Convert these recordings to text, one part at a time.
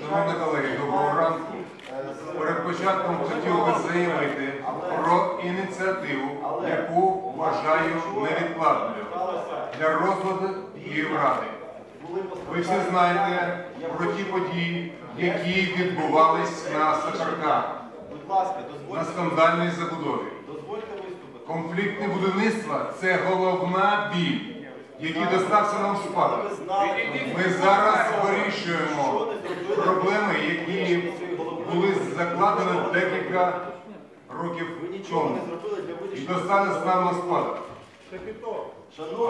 Шановні колеги, доброго ранку. Перед початком хотів би заявити про ініціативу, яку вважаю невідкладною для розгляду Київради. Ви всі знаєте про ті події, які відбувались на Сахарках, на скандальній забудові. Конфліктне будівництво це головна біль, який достався нам спадок. Ми зараз вирішуємо проблеми, які були закладені декілька років тому і достали нам на спадок.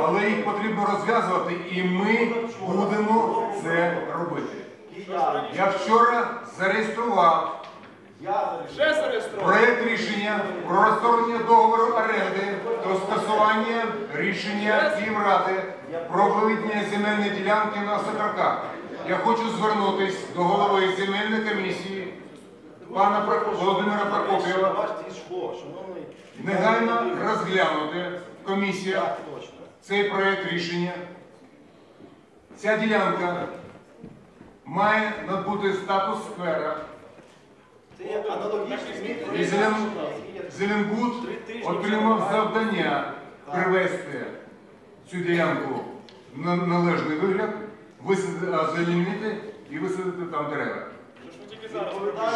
Але їх потрібно розв'язувати, і ми будемо це робити. Я вчора зареєстрував я Вже зареєстровано. проєкт рішення про розторгнення договору оренди та скасування рішення Київради про виведення земельної ділянки на Сахарках. Я хочу звернутися до голови земельної комісії пана Володимира Прокопєва. Негайно розглянути комісія цей проєкт рішення. Ця ділянка має набути статус сквера. Це. І Зелен... Зеленбуд отримав завдання привести цю ділянку на належний вигляд, висадити, і висадити там дерева.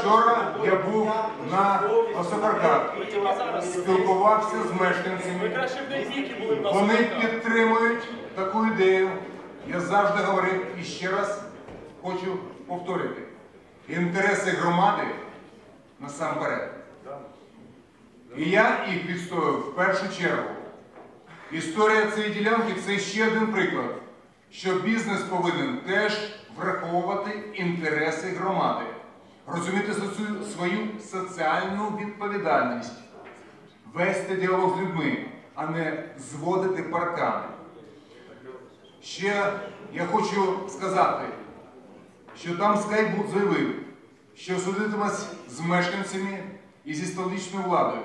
Вчора я був на Осокарках, спілкувався з мешканцями. краще в день віки були в нас. Вони підтримують таку ідею. Я завжди говорив і ще раз хочу повторити. Інтереси громади насамперед. І я їх відстоюю в першу чергу. Історія цієї ділянки це ще один приклад, що бізнес повинен теж враховувати інтереси громади, розуміти свою соціальну відповідальність, вести діалог з людьми, а не зводити паркани. Ще я хочу сказати, що там Скайбуд заявив, що судитимось з мешканцями і зі столичною владою,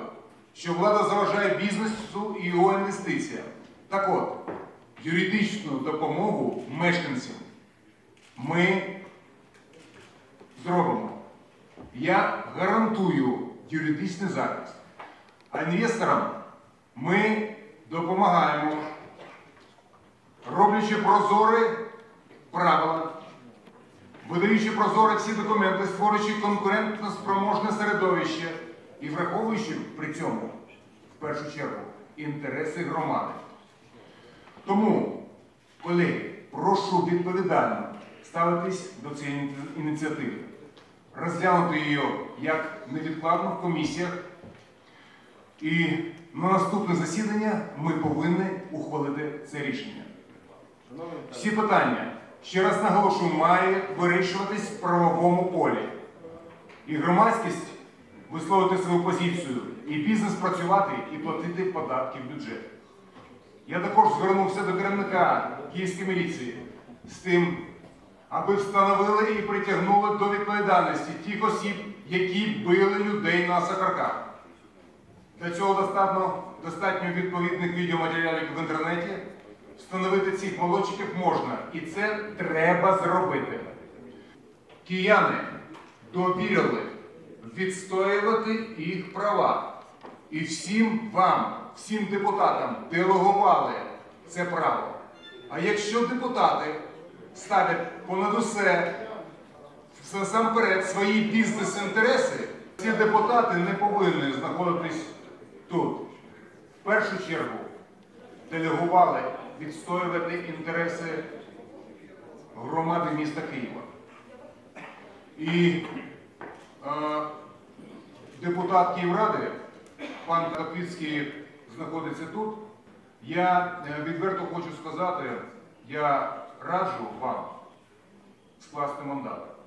що влада заважає бізнесу і його інвестиціям. Так от, юридичну допомогу мешканцям ми зробимо. Я гарантую юридичний захист. А інвесторам ми допомагаємо, роблячи прозорі правила, видаючи прозоро всі документи, створюючи конкурентно спроможне середовище і враховуючи при цьому, в першу чергу, інтереси громади. Тому, колеги, прошу відповідально ставитись до цієї ініціативи, розглянути її як невідкладно в комісіях. І на наступне засідання ми повинні ухвалити це рішення. Всі питання, ще раз наголошую, мають вирішуватись в правовому полі. І громадськість висловити свою позицію, і бізнес працювати і платити податки в бюджет. Я також звернувся до керівника Київської міліції з тим, аби встановили і притягнули до відповідальності тих осіб, які били людей на Сахарках. Для цього достатньо, достатньо відповідних відеоматеріалів в інтернеті. Встановити цих молодчиків можна. І це треба зробити. Кияни довірили відстоювати їх права. І всім вам, всім депутатам делегували це право. А якщо депутати ставлять понад усе насамперед свої бізнес-інтереси, ці депутати не повинні знаходитись тут. В першу чергу делегували відстоювати інтереси громади міста Києва. І е, депутат Київради, пан Капіцький, знаходиться тут. Я е, відверто хочу сказати, я раджу вам скласти мандат.